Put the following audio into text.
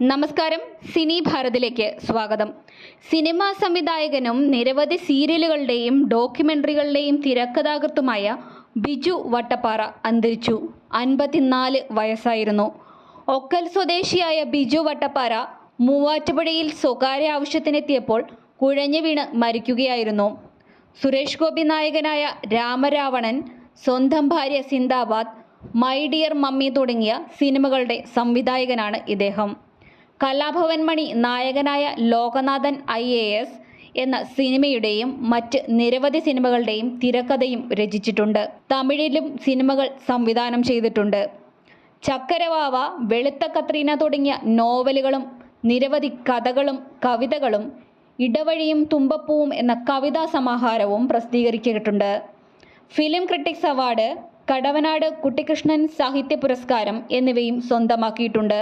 നമസ്കാരം. സിനി ഭാരതിലേക്ക് സ്വാഗതം. സിനിമാ സംവിധായകനും നിരവധി സീരിയലുകളുടെയും ഡോക്യുമെന്ററികളുടെയും തിരക്കഥാകൃത്തുമായ ബിജു വട്ടപ്പാറ അന്തരിച്ചു. അൻപത്തിനാല് വയസ്സായിരുന്നു. ഒക്കൽ സ്വദേശിയായ ബിജു വട്ടപ്പാറ മൂവാറ്റുപുഴയിൽ സ്വകാര്യ ആവശ്യത്തിനെത്തിയപ്പോൾ കുഴഞ്ഞു വീണ് മരിക്കുകയായിരുന്നു. സുരേഷ് ഗോപി നായകനായ രാമരാവണൻ സ്വന്തം ഭാര്യ സിന്ദാബാദ് മൈ ഡിയർ മമ്മി തുടങ്ങിയ സിനിമകളുടെ സംവിധായകനാണ് ഇദ്ദേഹം. കലാഭവൻ മണി നായകനായ ലോകനാഥൻ ഐ എ എസ് എന്ന സിനിമയുടെയും മറ്റ് നിരവധി സിനിമകളുടെയും തിരക്കഥയും രചിച്ചിട്ടുണ്ട്. തമിഴിലും സിനിമകൾ സംവിധാനം ചെയ്തിട്ടുണ്ട്. ചക്കരവാവ വെളുത്ത കത്രീന തുടങ്ങിയ നോവലുകളും നിരവധി കഥകളും കവിതകളും ഇടവഴിയും തുമ്പപ്പൂവും എന്ന കവിതാ സമാഹാരവും പ്രസിദ്ധീകരിച്ചിട്ടുണ്ട്. Film critics award Kadavanad Kuttikrishnan സാഹിത്യ പുരസ്കാരം എന്നിവയും സ്വന്തമാക്കിയിട്ടുണ്ട്.